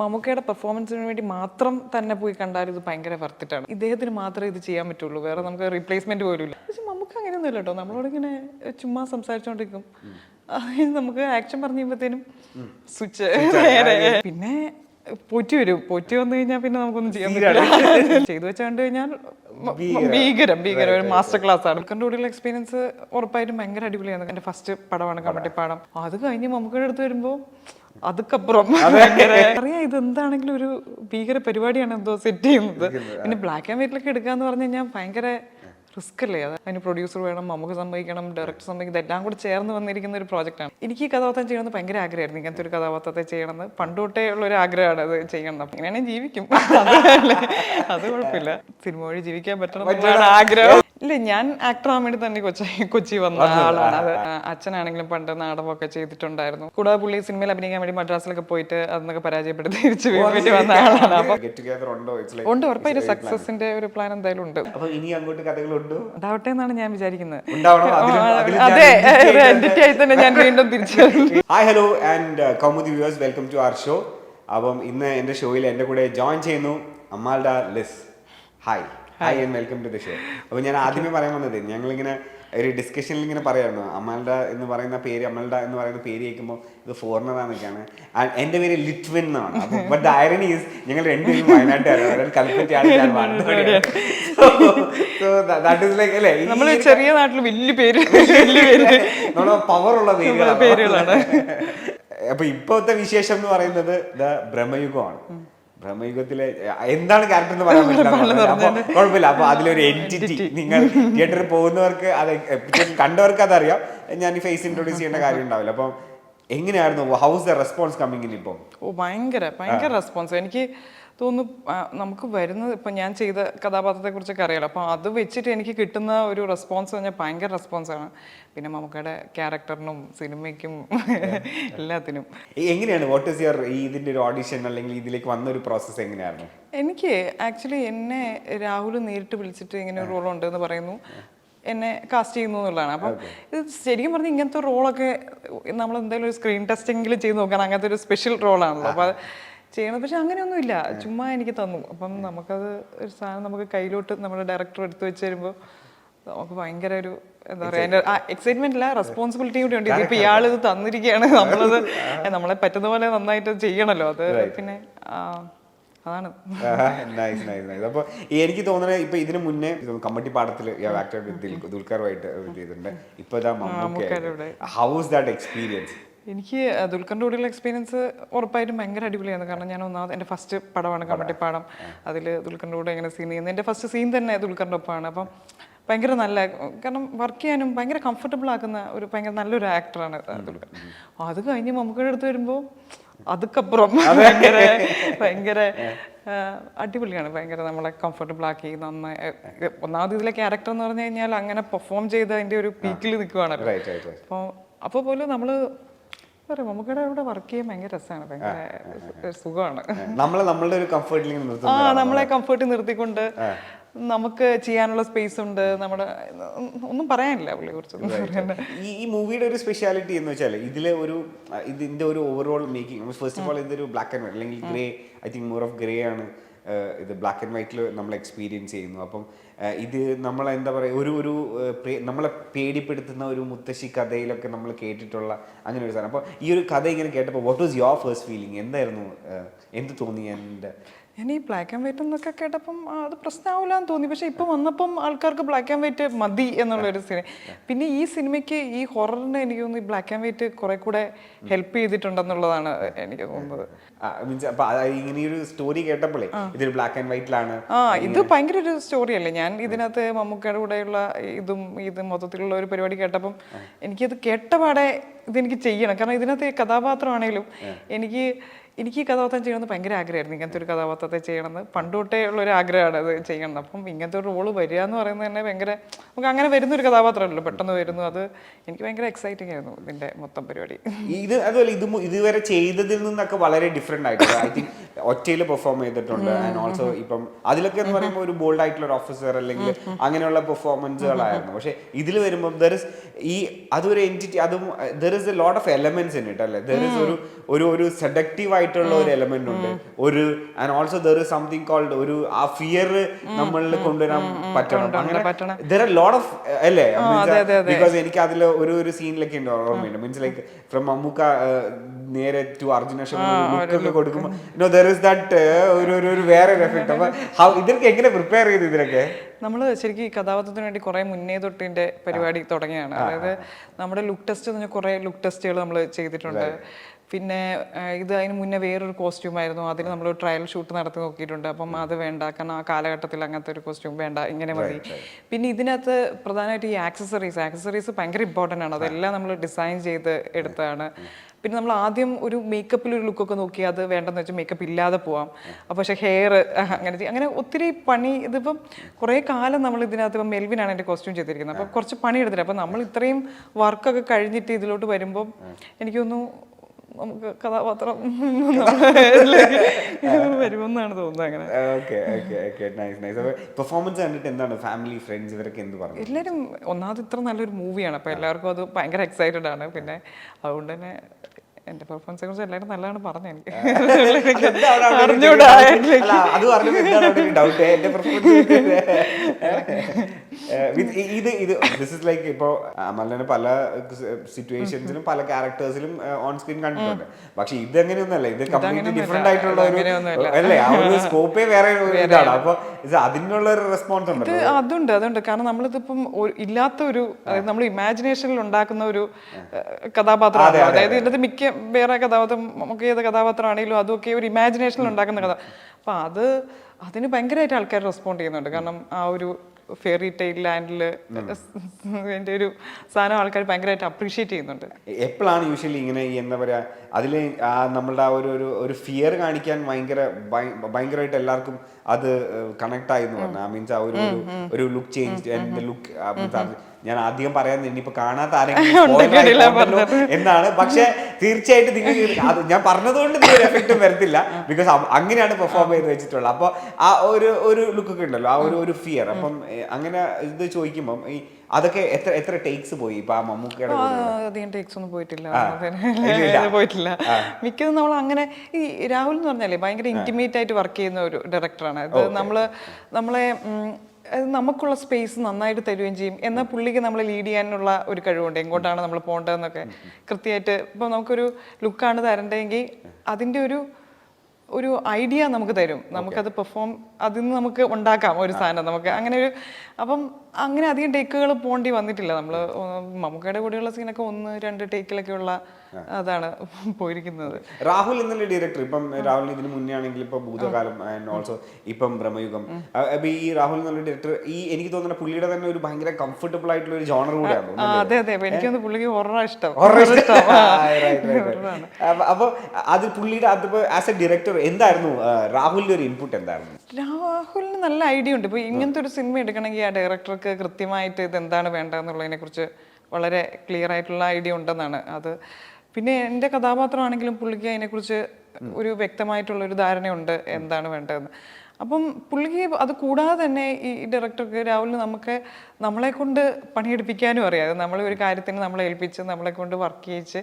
മമ്മൂക്കയുടെ പെർഫോമൻസിന് വേണ്ടി മാത്രം തന്നെ പോയി കണ്ടാൽ ഇത് ഭയങ്കര വർത്തിട്ടാണ് ഇദ്ദേഹത്തിന് മാത്രമേ ഇത് ചെയ്യാൻ പറ്റുള്ളൂ. വേറെ നമുക്ക് റീപ്ലേസ്മെന്റ് പോലും ഇല്ല പക്ഷെ മമ്മൂക്ക അങ്ങനെയൊന്നുമില്ല കേട്ടോ. നമ്മളോട് ഇങ്ങനെ ചുമ്മാ സംസാരിച്ചോണ്ടിരിക്കും. അത് നമുക്ക് ആക്ഷൻ പറഞ്ഞു കഴിയുമ്പോഴത്തേനും സ്വിച്ച് പിന്നെ പൊറ്റി വരും. പൊറ്റി വന്നു കഴിഞ്ഞാൽ പിന്നെ നമുക്കൊന്നും ചെയ്യാൻ പറ്റില്ല. ചെയ്തു വെച്ച് കണ്ടു കഴിഞ്ഞാൽ ഭീകരം. ഭീകരം ഒരു മാസ്റ്റർ ക്ലാസ് ആണ്. ഉൾക്കന്റെ കൂടെയുള്ള എക്സ്പീരിയൻസ് ഉറപ്പായിട്ടും ഭയങ്കര അടിപൊളിയാണ് എന്റെ ഫസ്റ്റ് പടമാണ് കമ്മട്ടി പാടം. അത് കഴിഞ്ഞ് മമ്മൂക്കയുടെ അടുത്ത് വരുമ്പോൾ അതുക്കപ്പുറം. അറിയാം ഇത് എന്താണെങ്കിലും ഒരു ഭീകര പരിപാടിയാണ് എന്തോ സെറ്റ് ചെയ്യുന്നത്. പിന്നെ ബ്ലാക്ക് ആൻഡ് വൈറ്റിലൊക്കെ എടുക്കുക എടുക്കാന്ന് പറഞ്ഞു കഴിഞ്ഞാൽ ഭയങ്കര റിസ്ക് അല്ലേ? അത് അതിന് പ്രൊഡ്യൂസർ വേണം നമുക്ക് സംഭവിക്കണം ഡയറക്ടർ സമ്മതിക്കണം ഇതെല്ലാം കൂടി ചേർന്ന് വന്നിരിക്കുന്ന ഒരു പ്രോജക്റ്റാണ് എനിക്ക് ഈ കഥാപാത്രം ചെയ്യണമെന്ന് ഭയങ്കര ആഗ്രഹമായിരുന്നു ഇങ്ങനത്തെ ഒരു കഥാപാത്രത്തെ ചെയ്യണമെന്ന്. പണ്ട് തൊട്ടേ ഉള്ള ഒരു ആഗ്രഹമാണ് അത് ചെയ്യണം അങ്ങനെയാണെങ്കിൽ ജീവിക്കും. അത് കുഴപ്പമില്ല. സിനിമ വഴി ജീവിക്കാൻ പറ്റണം ആഗ്രഹം. ഇല്ല ഞാൻ ആക്ടർ ആവാൻ വേണ്ടി തന്നെ കൊച്ചി കൊച്ചി വന്ന ആളാണ്. അത് അച്ഛനാണെങ്കിലും പണ്ട് നാടകമൊക്കെ ചെയ്തിട്ടുണ്ടായിരുന്നു. കൂടാതെ പുള്ളി സിനിമയിൽ അഭിനയിക്കാൻ വേണ്ടി മദ്രാസിലൊക്കെ പോയിട്ട് അതൊക്കെ പരാജയപ്പെട്ട് തിരിച്ചു വേണ്ടി വന്ന ആളാണ്. അപ്പൊ ഉണ്ടോ? ഉറപ്പായിട്ട് സക്സസിന്റെ ഒരു പ്ലാൻ എന്തായാലും ഉണ്ട്. ഇനി അങ്ങോട്ട് കഥകളുണ്ട്? ഉണ്ടാവട്ടെ എന്നാണ് ഞാൻ വിചാരിക്കുന്നത്. അതെ ഐഡന്റിറ്റി ആയി തന്നെ ഞാൻ വീണ്ടും തിരിച്ചു hi hello and Kaumudi viewers welcome to our show അപ്പം ഇന്ന് എന്റെ ഷോയിൽ എന്റെ കൂടെ ജോയിൻ ചെയ്യുന്നു Amalda Liz hi hi and welcome to the show അപ്പോൾ ഞാൻ ആദ്യമേ പറയാൻ വന്നത് ഞങ്ങളിങ്ങനെ ഒരു ഡിസ്കഷനിൽ ഇങ്ങനെ പറയായിരുന്നു അമൽഡ എന്ന് പറയുന്ന പേര് അമൽഡ എന്ന് പറയുന്ന പേര് കേൾക്കുമ്പോൾ ഇത് ഫോറിനർ ആണെന്നൊക്കെയാണ് എന്റെ പേര് ലിറ്റ്വിൻ എന്നാണ്. ബട്ട് ദ ഈസ് ഞങ്ങൾ രണ്ടുപേരും വയനാട്ടുകാരാണ്. ഒരാൾ കൽപ്പറ്റയാണ് ഞാൻ ഈ- ചെറിയ നാട്ടിൽ വലിയ പേര് നമ്മുടെ പവർ ഉള്ള പേരുകളാണ്. അപ്പൊ ഇപ്പോഴത്തെ വിശേഷം എന്ന് പറയുന്നത് ദ ബ്രഹ്മയുഗമാണ്. ബ്രഹ്മയുഗത്തിലെ എന്താണ് ക്യാരക്ടർ എന്ന് പറയാൻ പറ്റില്ല കുഴപ്പമില്ല. അപ്പൊ അതിലൊരു എന്റിറ്റി നിങ്ങൾ തിയേറ്ററിൽ പോകുന്നവർക്ക് അത് കണ്ടവർക്ക് അതറിയാം. ഞാൻ ഈ ഫേസ് ഇൻട്രോഡ്യൂസ് ചെയ്യേണ്ട കാര്യം ഉണ്ടാവില്ല. അപ്പം എങ്ങനെയായിരുന്നു? How's the response coming in ഇപ്പം? ഓ ഭയങ്കര ഭയങ്കര റെസ്പോൺസ് എനിക്ക് തോന്നുന്നു നമുക്ക് വരുന്നത് ഇപ്പം ഞാൻ ചെയ്ത കഥാപാത്രത്തെ കുറിച്ചൊക്കെ അറിയാലോ. അപ്പം അത് വെച്ചിട്ട് എനിക്ക് കിട്ടുന്ന ഒരു റെസ്പോൺസ് പറഞ്ഞാൽ ഭയങ്കര റെസ്പോൺസാണ് പിന്നെ മമ്മൂക്കയുടെ ക്യാരക്ടറിനും സിനിമയ്ക്കും എല്ലാത്തിനും. എങ്ങനെയാണ് വാട്ട് ഈസ് യുവർ ഇതിന്റെ ഒരു ഓഡിഷൻ അല്ലെങ്കിൽ ഇതിലേക്ക് വന്ന ഒരു പ്രോസസ്സ് എങ്ങനെയായിരുന്നു? എനിക്ക് ആക്ച്വലി എന്നെ രാഹുൽ നേരിട്ട് വിളിച്ചിട്ട് ഇങ്ങനെ ഒരു റോൾ ഉണ്ട് എന്ന് പറയുന്നു. എന്നെ കാസ്റ്റ് ചെയ്യുന്നു എന്നുള്ളതാണ്. അപ്പം ഇത് ശരിക്കും പറഞ്ഞാൽ ഇങ്ങനത്തെ റോളൊക്കെ നമ്മൾ എന്തായാലും ഒരു സ്ക്രീൻ ടെസ്റ്റെങ്കിലും ചെയ്ത് നോക്കണം. അങ്ങനത്തെ ഒരു സ്പെഷ്യൽ റോളാണല്ലോ അപ്പോൾ അത് പക്ഷെ അങ്ങനെയൊന്നുമില്ല. ചുമ്മാ എനിക്ക് തന്നു. അപ്പം നമുക്കത് ഒരു സാധനം നമുക്ക് കയ്യിലോട്ട് നമ്മുടെ ഡയറക്ടർ എടുത്തു വെച്ച് തരുമ്പോൾ നമുക്ക് ഭയങ്കര ഒരു എന്താ പറയുക അതിന്റെ ആ എക്സൈറ്റ്മെന്റ് ഇല്ല റെസ്പോൺസിബിലിറ്റി കൂടി ഉണ്ട്. ഇപ്പൊ ഇയാൾ ഇത് തന്നിരിക്കുകയാണ്. നമ്മളത് നമ്മളെ പറ്റുന്ന പോലെ നന്നായിട്ട് ചെയ്യണല്ലോ. അത് പിന്നെ അപ്പൊ അതാണ്. നൈസ് നൈസ് നൈസ് അപ്പോൾ എനിക്ക് തോന്നുന്നത് ഇപ്പൊ ഇതിന് മുന്നേ കമ്മട്ടി പാടത്തിൽ ആക്ടർ ദുൽഖറുമായിട്ട് ചെയ്തിട്ടുണ്ട്. ഇപ്പൊ ഹൗസ് ദാറ്റ് എക്സ്പീരിയൻസ് എനിക്ക് ദുൽഖറിന്റെ കൂടെയുള്ള എക്സ്പീരിയൻസ് ഉറപ്പായിട്ടും ഭയങ്കര അടിപൊളിയാണ്. കാരണം ഞാൻ ഒന്നാമത് എന്റെ ഫസ്റ്റ് പടമാണ് കമ്മട്ടി പാടം. അതിൽ ദുൽഖറിന്റെ കൂടെ എങ്ങനെ സീൻ ചെയ്യുന്നത്. എന്റെ ഫസ്റ്റ് സീൻ തന്നെ ദുൽഖറിന്റെ ഒപ്പമാണ്. അപ്പം ഭയങ്കര നല്ല കാരണം വർക്ക് ചെയ്യാനും ഭയങ്കര കംഫർട്ടബിൾ ആക്കുന്ന ഒരു ഭയങ്കര നല്ലൊരു ആക്ടറാണ് ദുൽഖർ. അത് കഴിഞ്ഞ് മമ്മൂക്കയുടെ അടുത്ത് വരുമ്പോൾ അതുക്കപ്പുറം ഭയങ്കര ഭയങ്കര അടിപൊളിയാണ്. ഭയങ്കര നമ്മളെ കംഫർട്ടബിൾ ആക്കി നന്നായി ഒന്നാമത് ഇതിലെ ക്യാരക്ടർ എന്ന് പറഞ്ഞു കഴിഞ്ഞാൽ അങ്ങനെ പെർഫോം ചെയ്ത് അതിന്റെ ഒരു പീക്കിൽ നിൽക്കുവാണല്ലോ അപ്പോൾ അപ്പോൾ പോലും നമ്മൾ ഇവിടെ വർക്ക് ചെയ്യാൻ ഭയങ്കര രസമാണ് ഭയങ്കര സുഖമാണ്. നമ്മളെ നമ്മളുടെ ഒരു ആ നമ്മളെ നിർത്തിക്കൊണ്ട് നമുക്ക് ചെയ്യാനുള്ള സ്പേസ് ഉണ്ട് നമ്മുടെ ഒന്നും പറയാനില്ല പുള്ളിയെ കുറിച്ച് ഈ മൂവിയുടെ ഒരു സ്പെഷ്യാലിറ്റി എന്ന് വെച്ചാൽ ഇതിലെ ഒരു ഇതിന്റെ ഒരു overall making first of all ഇതൊരു ബ്ലാക്ക് ആൻഡ് വൈറ്റ് അല്ലെങ്കിൽ grey I think more of grey ആണ് ഇത് ബ്ലാക്ക് ആൻഡ് വൈറ്റിൽ നമ്മൾ എക്സ്പീരിയൻസ് ചെയ്യുന്നു. അപ്പം ഇത് നമ്മൾ എന്താ പറയുക ഒരു ഒരു നമ്മളെ പേടിപ്പെടുത്തുന്ന ഒരു മുത്തശ്ശി കഥയിലൊക്കെ നമ്മൾ കേട്ടിട്ടുള്ള അങ്ങനെ ഒരു സാധനം. അപ്പോൾ ഈ ഒരു കഥ ഇങ്ങനെ കേട്ടപ്പോൾ what was your first feeling എന്തായിരുന്നു എന്ത് തോന്നി എന്റെ ഞാൻ ഈ ബ്ലാക്ക് ആൻഡ് വൈറ്റ് എന്നൊക്കെ കേട്ടപ്പം അത് പ്രശ്നമാവില്ല എന്ന് തോന്നി. പക്ഷെ ഇപ്പം വന്നപ്പം ആൾക്കാർക്ക് ബ്ലാക്ക് ആൻഡ് വൈറ്റ് മതി എന്നുള്ളൊരു സിനിമ പിന്നെ ഈ സിനിമയ്ക്ക് ഈ ഹൊററിന് എനിക്ക് തോന്നുന്നു ഈ ബ്ലാക്ക് ആൻഡ് വൈറ്റ് കുറെ കൂടെ ഹെൽപ്പ് ചെയ്തിട്ടുണ്ടെന്നുള്ളതാണ് എനിക്ക് തോന്നുന്നത്. ഇങ്ങനെയൊരു സ്റ്റോറി കേട്ടപ്പോഴേ ഇതൊരു ബ്ലാക്ക് ആൻഡ് വൈറ്റിലാണ് ആ ഇത് ഭയങ്കര ഒരു സ്റ്റോറി അല്ലേ? ഞാൻ ഇതിനകത്ത് മമ്മൂക്കയുടെ കൂടെയുള്ള ഇതും ഇത് മൊത്തത്തിലുള്ള ഒരു പരിപാടി കേട്ടപ്പം എനിക്കത് കേട്ടപാടെ ഇതെനിക്ക് ചെയ്യണം. കാരണം ഇതിനകത്ത് കഥാപാത്രമാണെങ്കിലും എനിക്ക് എനിക്ക് ഈ കഥാപാത്രം ചെയ്യണമെന്ന് ഭയങ്കര ആഗ്രഹമായിരുന്നു. ഇങ്ങനത്തെ ഒരു കഥാപാത്രത്തെ ചെയ്യണമെന്ന്. പണ്ടുതൊട്ടേ ഉള്ള ഒരു ആഗ്രഹമാണ് അത് ചെയ്യണം അപ്പം ഇങ്ങനത്തെ ഒരു റോൾ വരിക എന്ന് പറയുന്നത് തന്നെ ഭയങ്കര നമുക്ക് അങ്ങനെ വരുന്ന ഒരു കഥാപാത്രമല്ലോ പെട്ടെന്ന് വരുന്നു. അത് എനിക്ക് ഭയങ്കര എക്സൈറ്റിംഗ് ആയിരുന്നു ഇതിന്റെ മൊത്തം പരിപാടി. ഇത് അതുപോലെ ഇത് ഇതുവരെ ചെയ്തതിൽ നിന്നൊക്കെ വളരെ ഡിഫറെന്റ് ആയിട്ട് ഐ തിങ്ക് ഒറ്റയിൽ പെർഫോം ചെയ്തിട്ടുണ്ട്. ആൻഡ് ഓൾസോ ഇപ്പം അതിലൊക്കെ എന്ന് പറയുമ്പോൾ ഒരു ബോൾഡ് ആയിട്ടുള്ള ഒരു ഓഫീസർ അല്ലെങ്കിൽ അങ്ങനെയുള്ള പെർഫോമൻസുകളായിരുന്നു പക്ഷേ ഇതിൽ വരുമ്പോൾ ദർ ഇസ് ഈ അതൊരു എന്റിറ്റി അതും there is a lot of elements in it അല്ലേ? ദർ ഇസ് ഒരു ഒരു ഒരു സെഡക്റ്റീവ് ആയിട്ടുള്ള ഒരു എലമെന്റ് ഉണ്ട്. ഒരു and also there is something called ഒരു ആ ഫിയർ നമ്മളിൽ കൊണ്ടുവരാൻ പറ്റണം. അങ്ങനെ. ദർ ആർ ലോട്ട് ഓഫ് അല്ലേ. ബിക്കോസ് എനിക്ക് അതിൽ ഒരു ഒരു സീനിലൊക്കെ ഉണ്ട് ഓർമ്മയുണ്ട്. Means like from Mammookka uh, നേരെ ടു അർജുന ഒക്കെ കൊടുക്കുമ്പോൾ നോ ദർ ഇസ് ദാറ്റ് ഒരു ഒരു വേറെ ഒരു എഫക്ട് അപ്പൊ how- ഇതൊക്കെ എങ്ങനെ പ്രിപ്പയർ ചെയ്ത് ഇതിനൊക്കെ? നമ്മൾ ശരിക്കും ഈ കഥാപാത്രത്തിന് വേണ്ടി കുറേ മുന്നേ തൊട്ടിന്റെ പരിപാടി തുടങ്ങിയാണ്. അതായത് നമ്മുടെ ലുക്ക് ടെസ്റ്റ് എന്ന് പറഞ്ഞാൽ കുറേ ലുക്ക് ടെസ്റ്റുകൾ നമ്മൾ ചെയ്തിട്ടുണ്ട്. പിന്നെ ഇത് അതിന് മുന്നേ വേറൊരു കോസ്റ്റ്യൂം ആയിരുന്നു അതിന് നമ്മൾ ട്രയൽ ഷൂട്ട് നടത്തി നോക്കിയിട്ടുണ്ട്. അപ്പം അത് വേണ്ട കാരണം ആ കാലഘട്ടത്തിൽ അങ്ങനത്തെ ഒരു കോസ്റ്റ്യൂം വേണ്ട. ഇങ്ങനെ മതി. പിന്നെ ഇതിനകത്ത് പ്രധാനമായിട്ട് ഈ ആക്സസറീസ്. ആക്സസറീസ് ഭയങ്കര ഇമ്പോർട്ടന്റ് ആണ്. അതെല്ലാം നമ്മൾ ഡിസൈൻ ചെയ്ത് എടുത്തതാണ്. പിന്നെ നമ്മൾ ആദ്യം ഒരു മേക്കപ്പിൽ ഒരു ലുക്കൊക്കെ നോക്കി അത് വേണ്ടെന്ന് വെച്ചാൽ മേക്കപ്പ് ഇല്ലാതെ പോവാം. അപ്പോൾ പക്ഷേ ഹെയർ അങ്ങനെ. അങ്ങനെ ഒത്തിരി പണി ഇതിപ്പം കുറേ കാലം നമ്മൾ ഇതിനകത്ത് ഇപ്പം മെൽവിനാണ് എന്റെ കോസ്റ്റ്യൂം ചെയ്തിരിക്കുന്നത്. അപ്പോൾ കുറച്ച് പണി എടുത്തിട്ട് അപ്പോൾ നമ്മൾ ഇത്രയും വർക്കൊക്കെ കഴിഞ്ഞിട്ട് ഇതിലോട്ട് വരുമ്പം എനിക്കൊന്നു നമുക്ക് കഥാപാത്രം വരുമെന്നാണ് തോന്നുന്നത് അങ്ങനെ. Okay okay okay. Nice nice performance കണ്ടിട്ട് എന്താണ് ഫാമിലി ഫ്രണ്ട്സ് ഇവരൊക്കെ എന്ത് പറഞ്ഞു? എല്ലാവരും ഒന്നാമത് ഇത്ര നല്ലൊരു മൂവിയാണ് അപ്പോൾ എല്ലാവർക്കും അത് ഭയങ്കര എക്സൈറ്റഡ് ആണ്. പിന്നെ അതുകൊണ്ട് തന്നെ എന്റെ പെർഫോമൻസിനെ കുറിച്ച് എല്ലാവരും നല്ലതാണ് പറഞ്ഞു എനിക്ക്? എന്റെ ഇത് ഇത് ദിസ് ഇസ് ലൈക്ക് ഇപ്പോ അമലിനെ പല സിറ്റുവേഷൻസിലും പല ക്യാരക്ടേഴ്സിലും ഓൺ സ്ക്രീൻ കണ്ടിട്ടുണ്ട്. പക്ഷെ ഇത് ഇതങ്ങനെയൊന്നല്ല ഇത് കംപ്ലീറ്റ്ലി ഡിഫറെന്റ് ആയിട്ടുള്ള ഒരു. അല്ലേ? ആ ഒരു സ്കോപ്പേ വേറെ ഇതാണ്. അപ്പൊ അതിനുള്ള ഒരു റെസ്പോൺസ് ഉണ്ട് അതുണ്ട് അതുണ്ട്. കാരണം നമ്മളിതിപ്പം ഇല്ലാത്ത ഒരു നമ്മൾ ഇമാജിനേഷനിൽ ഉണ്ടാക്കുന്ന ഒരു കഥാപാത്രം കഥാപാത്രമാണ്. അതായത് ഇതിനകത്ത് മിക്ക വേറെ കഥാപാത്രം നമുക്ക് ഏത് കഥാപാത്രമാണെങ്കിലും അതൊക്കെ ഒരു ഇമാജിനേഷനിൽ ഉണ്ടാക്കുന്ന കഥ. അപ്പം അത് അതിന് ഭയങ്കരമായിട്ട് ആൾക്കാർ റെസ്പോണ്ട് ചെയ്യുന്നുണ്ട്. കാരണം ആ ഒരു ഫെയറി ടൈൽ ലാൻഡിൽ എന്റെ ഒരു സാധനം ആൾക്കാർ ഭയങ്കരമായിട്ട് അപ്രീഷിയേറ്റ് ചെയ്യുന്നുണ്ട്. എപ്പോഴാണ് യൂഷ്വലി ഇങ്ങനെ ഈ എന്താ പറയുക അതിൽ ആ നമ്മളുടെ ആ ഒരു ഒരു ഫിയർ കാണിക്കാൻ ഭയങ്കര ഭയ- ഭയങ്കരമായിട്ട് എല്ലാവർക്കും അത് കണക്ട് ആയി എന്ന് പറഞ്ഞാൽ മീൻസ് ആ ഒരു ഒരു- ഒരു ലുക്ക് ചേഞ്ച് ലുക്ക് ഞാൻ ആദ്യം പറയാൻ ഇനിയിപ്പോ കാണാത്ത ആരെങ്കിലും എന്നാണ്. പക്ഷെ തീർച്ചയായിട്ടും നിങ്ങൾക്ക് അത് ഞാൻ പറഞ്ഞതുകൊണ്ട് നിങ്ങൾ എഫക്റ്റും വരത്തില്ല. ബിക്കോസ് അങ്ങനെയാണ് പെർഫോം ചെയ്ത് വെച്ചിട്ടുള്ളത്. അപ്പോൾ ആ ഒരു ഒരു ലുക്ക് ഒക്കെ ഉണ്ടല്ലോ. ആ ഒരു ഒരു ഫിയർ അപ്പം അങ്ങനെ ഇത് ചോദിക്കുമ്പം ഈ അതൊക്കെ എത്ര എത്ര ടേക്സ് പോയി? ഇപ്പൊ ആ മമ്മൂക്കയുടെ അധികം ടേക്സ് ഒന്നും പോയിട്ടില്ല. പോയിട്ടില്ല. മിക്കതും നമ്മൾ അങ്ങനെ ഈ രാഹുൽ എന്ന് പറഞ്ഞാലേ ഭയങ്കര ഇന്റിമേറ്റ് ആയിട്ട് വർക്ക് ചെയ്യുന്ന ഒരു ഡയറക്ടറാണ് ഇത് നമ്മൾ നമ്മളെ നമുക്കുള്ള സ്പേസ് നന്നായിട്ട് തരുകയും ചെയ്യും. എന്നാൽ പുള്ളിക്ക് നമ്മൾ ലീഡ് ചെയ്യാനുള്ള ഒരു കഴിവുണ്ട്. എങ്ങോട്ടാണ് നമ്മൾ പോകേണ്ടതെന്നൊക്കെ കൃത്യമായിട്ട് ഇപ്പം നമുക്കൊരു ലുക്കാണ് തരേണ്ടതെങ്കിൽ അതിന്റെ ഒരു ഒരു ഐഡിയ നമുക്ക് തരും. നമുക്കത് പെർഫോം അതിൽ നിന്ന് നമുക്ക് ഉണ്ടാക്കാം ഒരു സാധനം നമുക്ക്. അങ്ങനെ ഒരു അപ്പം അങ്ങനെ അധികം ടേക്കുകൾ പോകേണ്ടി വന്നിട്ടില്ല. നമ്മൾ മമ്മൂക്കയുടെ കൂടെയുള്ള സീനൊക്കെ ഒന്ന് രണ്ട് ടേക്കിലൊക്കെ ഉള്ള അതാണ് പോയിരിക്കുന്നത്. രാഹുൽ എന്നുള്ള ഡയറക്ടർ ഇപ്പം രാഹുൽ ഇതിന് മുന്നേ ആണെങ്കിൽ ഇപ്പൊ ഭൂതകാലം ആൻഡ് ഓൾസോ ഇപ്പം ബ്രഹ്മയുഗം. അപ്പൊ ഈ രാഹുൽ എന്നുള്ള ഡയറക്ടർ ഈ എനിക്ക് തോന്നുന്ന പുള്ളിയുടെ തന്നെ ഒരു ഭയങ്കര കംഫർട്ടബിൾ ആയിട്ടുള്ള ഒരു ജോണർ കൂടെയാണ് അതെ അതെ. എനിക്ക് പുള്ളിക്ക് ഹൊറർ ഇഷ്ടം. Horror Horror ഇഷ്ടം. ഇഷ്ടം. ആ. ആ, right, right, right. അപ്പൊ- അപ്പൊ അത് പുള്ളിയുടെ അതിപ്പോ ആസ് എ ഡയറക്ടർ എന്തായിരുന്നു രാഹുലിന്റെ ഒരു ഇൻപുട്ട് എന്തായിരുന്നു? രാഹുലിന് നല്ല ഐഡിയ ഉണ്ട്. ഇപ്പൊ ഇങ്ങനത്തെ ഒരു സിനിമ എടുക്കണമെങ്കിൽ ആ ഡയറക്ടർക്ക് കൃത്യമായിട്ട് ഇത് എന്താണ് വേണ്ടതെന്നുള്ളതിനെ കുറിച്ച് വളരെ ക്ലിയർ ആയിട്ടുള്ള ഐഡിയ ഉണ്ടെന്നാണ്. അത് പിന്നെ എന്റെ കഥാപാത്രമാണെങ്കിലും പുള്ളിക്ക് അതിനെക്കുറിച്ച് ഒരു വ്യക്തമായിട്ടുള്ള ഒരു ധാരണയുണ്ട് എന്താണ് വേണ്ടതെന്ന്. അപ്പം പുള്ളിക്ക് അത് കൂടാതെ തന്നെ ഈ ഡയറക്ടർക്ക് രാഹുലിന് നമുക്ക് നമ്മളെ കൊണ്ട് പണിയെടുപ്പിക്കാനും അറിയാം. നമ്മൾ ഒരു കാര്യത്തിന് നമ്മളെ ഏൽപ്പിച്ച് നമ്മളെ കൊണ്ട് വർക്ക് ചെയ്യിച്ച്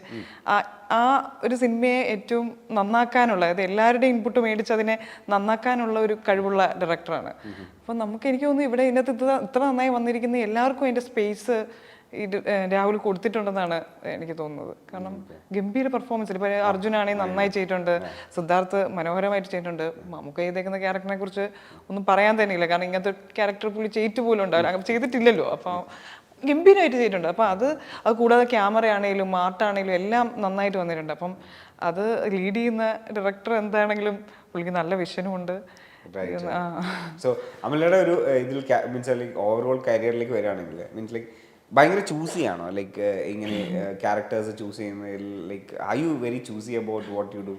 ആ ഒരു സിനിമയെ ഏറ്റവും നന്നാക്കാനുള്ള അതായത് എല്ലാവരുടെയും ഇൻപുട്ട് മേടിച്ച് അതിനെ നന്നാക്കാനുള്ള ഒരു കഴിവുള്ള ഡയറക്ടറാണ്. അപ്പം നമുക്ക് എനിക്ക് തോന്നുന്നു ഇവിടെ ഇതിനകത്ത് ഇത്ര നന്നായി വന്നിരിക്കുന്ന എല്ലാവർക്കും അതിന്റെ സ്പേസ് രാഹുൽ കൊടുത്തിട്ടുണ്ടെന്നാണ് എനിക്ക് തോന്നുന്നത്. കാരണം ഗംഭീര പെർഫോമൻസ് ഇപ്പോൾ അർജുനാണെങ്കിൽ നന്നായി ചെയ്തിട്ടുണ്ട്. സിദ്ധാർത്ഥ് മനോഹരമായിട്ട് ചെയ്തിട്ടുണ്ട്. നമുക്ക് ചെയ്തേക്കുന്ന ക്യാരക്ടറിനെ കുറിച്ച് ഒന്നും പറയാൻ തന്നെയില്ല. കാരണം ഇങ്ങനത്തെ ക്യാരക്ടർ പുള്ളി ചെയ്തിട്ട് പോലും ഉണ്ടാവില്ല. ചെയ്തിട്ടില്ലല്ലോ. അപ്പോൾ ഗംഭീരമായിട്ട് ചെയ്തിട്ടുണ്ട്. അപ്പോൾ അത് അത് കൂടാതെ ക്യാമറ ആണെങ്കിലും ആർട്ടാണെങ്കിലും എല്ലാം നന്നായിട്ട് വന്നിട്ടുണ്ട്. അപ്പം അത് ലീഡ് ചെയ്യുന്ന ഡയറക്ടർ എന്താണെങ്കിലും പുള്ളിക്ക് നല്ല വിഷനും ഉണ്ട്. സോ അമലയുടെ ഒരു ഇതിൽ മീൻസ് ലൈക്ക് ഓവറോൾ കരിയറിലേക്ക് വരികയാണെങ്കിൽ മീൻസ് ലൈക്ക് ഭയങ്കര ചൂസ് ചെയ്യാണോ ലൈക്ക് ഇങ്ങനെ ക്യാരക്ടേഴ്സ് ചൂസ് ചെയ്യുന്നതിൽ like I you very choosy about what you do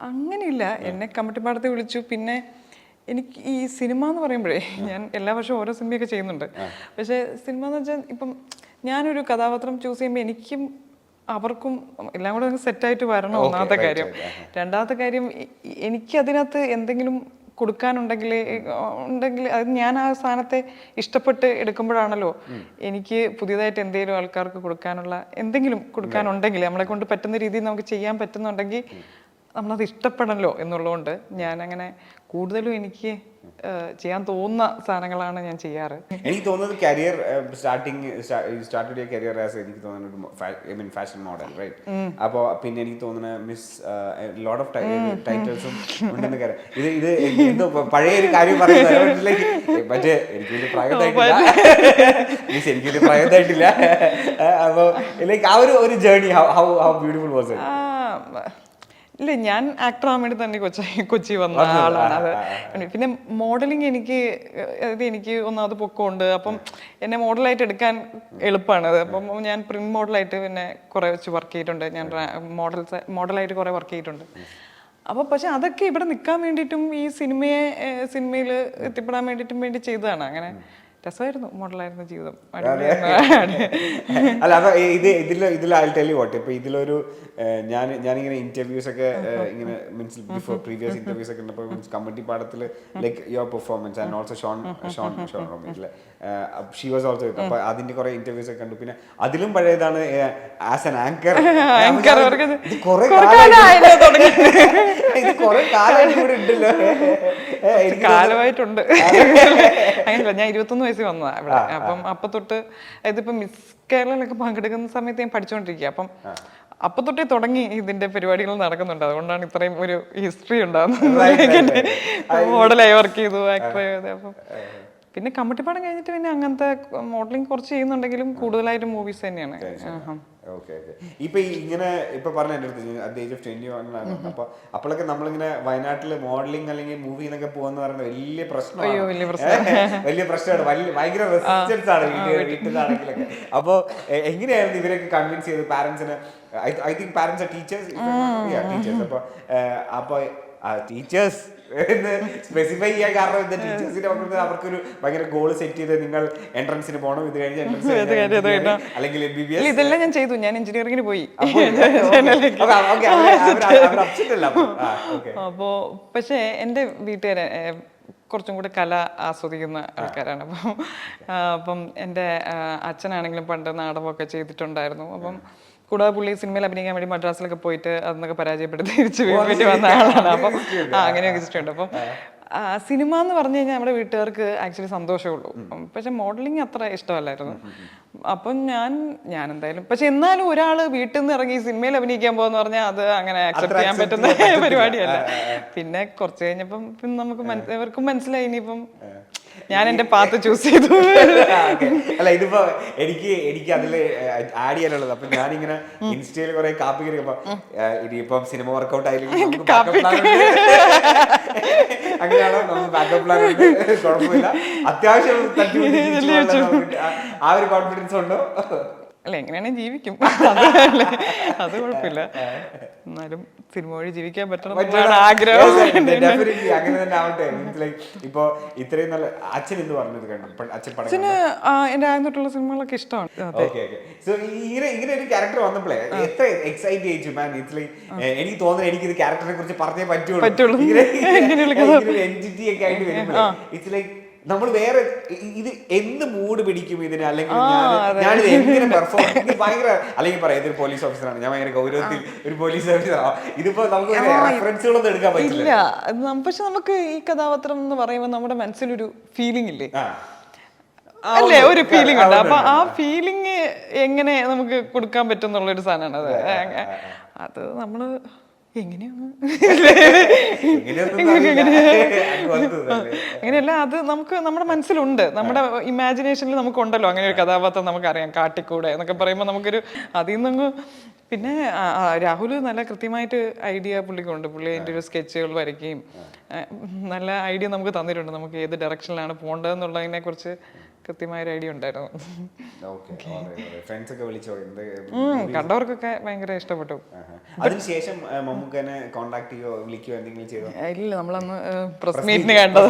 അങ്ങനെയില്ല. എന്നെ കമ്മിറ്റിപ്പാടത്ത് വിളിച്ചു. പിന്നെ എനിക്ക് ഈ സിനിമ എന്ന് പറയുമ്പോഴേ ഞാൻ എല്ലാ വർഷവും ഓരോ സിനിമയൊക്കെ ചെയ്യുന്നുണ്ട്. പക്ഷേ സിനിമ എന്ന് വെച്ചാൽ ഇപ്പം ഞാനൊരു കഥാപാത്രം ചൂസ് ചെയ്യുമ്പോൾ എനിക്കും അവർക്കും എല്ലാം കൂടെ സെറ്റായിട്ട് വരണം ഒന്നാമത്തെ കാര്യം. രണ്ടാമത്തെ കാര്യം എനിക്കതിനകത്ത് എന്തെങ്കിലും കൊടുക്കാനുണ്ടെങ്കിൽ ഉണ്ടെങ്കിൽ അത് ഞാൻ ആ സാധനത്തെ ഇഷ്ടപ്പെട്ട് എടുക്കുമ്പോഴാണല്ലോ എനിക്ക് പുതിയതായിട്ട് എന്തെങ്കിലും ആൾക്കാർക്ക് കൊടുക്കാനുള്ള എന്തെങ്കിലും കൊടുക്കാനുണ്ടെങ്കിൽ നമ്മളെ കൊണ്ട് പറ്റുന്ന രീതിയിൽ നമുക്ക് ചെയ്യാൻ പറ്റുന്നുണ്ടെങ്കിൽ നമ്മളത് ഇഷ്ടപ്പെടണല്ലോ എന്നുള്ളതുകൊണ്ട് ഞാൻ അങ്ങനെ കൂടുതലും എനിക്ക് ചെയ്യാൻ തോന്നുന്ന സാധനങ്ങളാണ് ഞാൻ ചെയ്യാറ്. എനിക്ക് തോന്നുന്നത് കരിയർ സ്റ്റാർട്ടിങ് സ്റ്റാർട്ട് ചെയ്ത കരിയർ ആസ് എനിക്ക് തോന്നുന്നത് I mean fashion model right അപ്പോൾ പിന്നെ എനിക്ക് തോന്നുന്നത് മിസ് ലോട്ട് ഓഫ് ടൈറ്റിൽസും ഉണ്ടെന്ന് കാര്യം ഇത് ഇത് എന്തോ പഴയ ഒരു കാര്യം പറയുന്നത്. മറ്റേ എനിക്ക് വലിയ പ്രായമായിട്ടില്ല. മീൻസ് എനിക്ക് വലിയ പ്രായമായിട്ടില്ല. അപ്പോൾ ലൈക്ക് ആ ഒരു ഒരു journey how how how beautiful was it ഇല്ല ഞാൻ ആക്ടർ ആവാൻ വേണ്ടി തന്നെ കൊച്ചി കൊച്ചി വന്ന ആളാണ്. അത് പിന്നെ മോഡലിംഗ് എനിക്ക് അത് എനിക്ക് ഒന്നാമത് പൊക്കമുണ്ട്. അപ്പം എന്നെ മോഡലായിട്ട് എടുക്കാൻ എളുപ്പമാണ്. അത് അപ്പം ഞാൻ പ്രിന്റ് മോഡലായിട്ട് പിന്നെ കുറേ വെച്ച് വർക്ക് ചെയ്തിട്ടുണ്ട്. ഞാൻ മോഡൽസ് മോഡലായിട്ട് കുറേ വർക്ക് ചെയ്തിട്ടുണ്ട്. അപ്പോൾ പക്ഷെ അതൊക്കെ ഇവിടെ നിൽക്കാൻ വേണ്ടിയിട്ടും ഈ സിനിമയെ സിനിമയിൽ എത്തിപ്പെടാൻ വേണ്ടിയിട്ടും വേണ്ടി ചെയ്തതാണ്. അങ്ങനെ രസമായിരുന്നു മോഡലായിരുന്നു ജീവിതം. അല്ല അപ്പൊ ഇത് ഇതിൽ ഇതിൽ ഐ ടെൽ വാട്ട് ഇപ്പൊ ഇതിലൊരു ഞാൻ ഞാനിങ്ങനെ ഇന്റർവ്യൂസ് ഒക്കെ ഇങ്ങനെ മീൻസ് ബിഫോർ പ്രീവിയസ് ഇന്റർവ്യൂസ് ഒക്കെ ഉണ്ടപ്പോൾ means committee പാടത്തിൽ like your performance and also Shaun Shaun Shaun റോമിലെ ഷീ വാസ് ഓൾസോ അപ്പൊ അതിന്റെ കുറെ ഇന്റർവ്യൂസ് ഒക്കെ കണ്ടു. പിന്നെ അതിലും പഴയതാണ് ആസ് എൻ ആങ്കർ ഇത് കുറെ തുടങ്ങിയിട്ട്. ഇത് കുറെ കാലം ഇവിടെ ഉണ്ടല്ലോ. കാലമായിട്ടുണ്ട്. അങ്ങനെയല്ല ഞാൻ ഇരുപത്തൊന്ന് വയസ്സിൽ വന്നതാ ഇവിടെ. അപ്പം അപ്പൊ തൊട്ട് ഇതിപ്പോ മിസ് കേരളയിലൊക്കെ പങ്കെടുക്കുന്ന സമയത്ത് ഞാൻ പഠിച്ചുകൊണ്ടിരിക്കുക അപ്പം അപ്പൊ തൊട്ടേ തുടങ്ങി ഇതിന്റെ പരിപാടികൾ നടക്കുന്നുണ്ട്. അതുകൊണ്ടാണ് ഇത്രയും ഒരു ഹിസ്റ്ററി ഉണ്ടാകുന്നത്. മോഡലായി വർക്ക് ചെയ്തു ആക്ടർ ചെയ്തു. അപ്പം പിന്നെ കമ്മിറ്റിപ്പാടം കഴിഞ്ഞിട്ട് പിന്നെ അങ്ങനത്തെ മോഡലിംഗ് കുറച്ച് ചെയ്യുന്നുണ്ടെങ്കിലും കൂടുതലായിട്ട് മൂവീസ് തന്നെയാണ്. ആഹാ. ഓക്കെ ഓക്കെ ഇപ്പൊ ഇങ്ങനെ ഇപ്പൊ പറഞ്ഞ എന്റെ അടുത്ത് at age of twenty one ആണ് അപ്പൊ അപ്പോഴൊക്കെ നമ്മളിങ്ങനെ വയനാട്ടിൽ മോഡലിംഗ് അല്ലെങ്കിൽ മൂവി എന്നൊക്കെ പോകുന്ന പറയുന്നത് വലിയ പ്രശ്നമാണ്. വലിയ പ്രശ്നമാണ്. വലിയ ഭയങ്കര റെസിസ്റ്റൻസ് ആണ് വീട്ടിൽ വീട്ടിലാണെങ്കിലൊക്കെ. അപ്പൊ എങ്ങനെയായിരുന്നു ഇവരൊക്കെ കൺവിൻസ് ചെയ്ത് പാരന്റ്സിന് I think parents teachers teachers അപ്പൊ അപ്പൊ ടീച്ചേഴ്സ് എന്ന് സ്പെസിഫൈ ചെയ്യാൻ കാരണം എന്താ? ടീച്ചേഴ്സിന്റെ മക്കൾക്ക് അവർക്കൊരു ഭയങ്കര ഗോൾ സെറ്റ് ചെയ്ത് നിങ്ങൾ എൻട്രൻസിന് പോകണം. ഇത് കഴിഞ്ഞ് എൻട്രൻസ് അല്ലെങ്കിൽ എം ബി ബി ഇല്ല, ഇതെല്ലാം ഞാൻ ചെയ്തു. ഞാൻ എഞ്ചിനീയറിംഗിന് പോയി. അപ്പോ പക്ഷേ എന്റെ വീട്ടുകാരെ കുറച്ചും കൂടെ കല ആസ്വദിക്കുന്ന ആൾക്കാരാണ്. അപ്പം അപ്പം എന്റെ അച്ഛനാണെങ്കിലും പണ്ട് നാടകമൊക്കെ ചെയ്തിട്ടുണ്ടായിരുന്നു. അപ്പം കൂടാതെ പുള്ളി സിനിമയിൽ അഭിനയിക്കാൻ വേണ്ടി മദ്രാസിലൊക്കെ പോയിട്ട് അതൊക്കെ പരാജയപ്പെട്ട് തിരിച്ച് വീട്ടിൽ വന്ന ആളാണ്. അപ്പം ആ അങ്ങനെയൊക്കെ ഇഷ്ടമുണ്ട് അപ്പം സിനിമ എന്ന് പറഞ്ഞു കഴിഞ്ഞാൽ നമ്മുടെ വീട്ടുകാർക്ക് ആക്ച്വലി സന്തോഷമേ ഉള്ളൂ. പക്ഷെ മോഡലിംഗ് അത്ര ഇഷ്ടമല്ലായിരുന്നു. അപ്പം ഞാൻ ഞാൻ എന്തായാലും പക്ഷെ എന്നാലും ഒരാൾ വീട്ടിൽ നിന്ന് ഇറങ്ങി സിനിമയിൽ അഭിനയിക്കാൻ പോകുന്ന പറഞ്ഞാൽ അത് അങ്ങനെ അക്സെപ്റ്റ് ചെയ്യാൻ പറ്റുന്ന പരിപാടിയല്ല. പിന്നെ കുറച്ച് കഴിഞ്ഞപ്പം പിന്നെ നമുക്ക് ഇവർക്കും മനസ്സിലായി ഇനിയിപ്പം ഞാൻ എന്റെ പാത്ത് ചൂസ് ചെയ്തു. അല്ല ഇതിപ്പോ എനിക്ക് എനിക്ക് അതിൽ ആഡ് ചെയ്യാനുള്ളത്. അപ്പൊ ഞാനിങ്ങനെ ഇൻസ്റ്റയിൽ കുറെ കാപ്പി കയറിയപ്പോ ഇനിയിപ്പം സിനിമ വർക്കൗട്ട് ആയില്ലെങ്കിൽ അങ്ങനെയാണോ നമുക്ക് ബാക്കപ്പ് പ്ലാൻ ഉണ്ട്. കുഴപ്പമില്ല. അത്യാവശ്യം ആ ഒരു കോൺഫിഡൻസ് ഉണ്ടോ? അല്ല എങ്ങനെയാണെങ്കിൽ ജീവിക്കും? അത് അല്ലേ? അത് കുഴപ്പമില്ല എന്നാലും സിനിമ വഴി ജീവിക്കാൻ പറ്റണം ആഗ്രഹം. അങ്ങനെ തന്നെ ആവട്ടെ. Like ഇപ്പൊ ഇത്രയും നല്ല അച്ഛൻ എന്ന് പറഞ്ഞത് കണ്ടു? അച്ഛൻ അച്ഛന് എന്റെ ആദ്യം തൊട്ടുള്ള സിനിമകളൊക്കെ ഇഷ്ടമാണ്. ഇങ്ങനെ ഇങ്ങനെ ഒരു ക്യാരക്ടർ വന്നപ്പോഴേ എത്ര എക്സൈറ്റ് ചെയ്യിച്ചു മാൻ ഇറ്റ്സ് ലൈക്ക് എനിക്ക് തോന്നുന്നു എനിക്ക് ഇത് ക്യാരക്ടറിനെ കുറിച്ച് പറഞ്ഞേ പറ്റുള്ളൂ. പറ്റുള്ളൂ. ഒരു എന്റിറ്റി ഒക്കെ ആയിട്ട് ഇറ്റ്സ് ലൈക്ക് നമ്മൾ വേറെ ഇത് എന്ത് മൂഡ് പിടിക്കും ഇതിന്? അല്ലെങ്കിൽ ഞാൻ എങ്ങനെ പെർഫോം ഭയങ്കര അല്ലെങ്കിൽ പറയാം ഇതൊരു പോലീസ് ഓഫീസറാണ് ഞാൻ ഭയങ്കര ഗൗരവത്തിൽ ഒരു പോലീസ് ഓഫീസറാണ് ഇതിപ്പോ നമുക്ക് റെഫറൻസുകളൊന്നും എടുക്കാൻ പറ്റില്ല പക്ഷെ നമുക്ക് ഈ കഥാപാത്രം എന്ന് പറയുമ്പോൾ നമ്മുടെ മനസ്സിലൊരു ഫീലിംഗ് ഇല്ലേ? അല്ലേ? ഒരു ഫീലിംഗ് ഉണ്ട്. അപ്പൊ ആ ഫീലിംഗ് എങ്ങനെ നമുക്ക് കൊടുക്കാൻ പറ്റും എന്നുള്ളൊരു സാധനമാണ് അത്. അത് നമ്മൾ അങ്ങനെയല്ല അത് നമുക്ക് നമ്മുടെ മനസ്സിലുണ്ട്. നമ്മുടെ ഇമാജിനേഷനിൽ നമുക്കുണ്ടല്ലോ. അങ്ങനെ ഒരു കഥാപാത്രം നമുക്കറിയാം. കാട്ടിക്കൂടെ എന്നൊക്കെ പറയുമ്പോൾ നമുക്കൊരു അതിൽ നിന്നങ്ങ് പിന്നെ രാഹുൽ നല്ല കൃത്യമായിട്ട് ഐഡിയ പുള്ളിക്കുണ്ട് പുള്ളി അതിന്റെ ഒരു സ്കെച്ചുകൾ വരയ്ക്കുകയും നല്ല ഐഡിയ നമുക്ക് തന്നിട്ടുണ്ട്. നമുക്ക് ഏത് ഡയറക്ഷനിലാണ് പോകേണ്ടതെന്നുള്ളതിനെ കുറിച്ച് കൃത്യമായൊരു ഐഡിയ ഉണ്ടായിരുന്നു. കണ്ടവർക്കൊക്കെ ഭയങ്കര ഇഷ്ടപ്പെട്ടു. അതിനുശേഷം മമ്മൂക്കനെ കോണ്ടാക്ട് ചെയ്യോ? വിളിക്കുകയോ എന്തെങ്കിലും ചെയ്തോ? ഇല്ല നമ്മളന്ന് പ്രസ് മീറ്റിന് കണ്ടത്.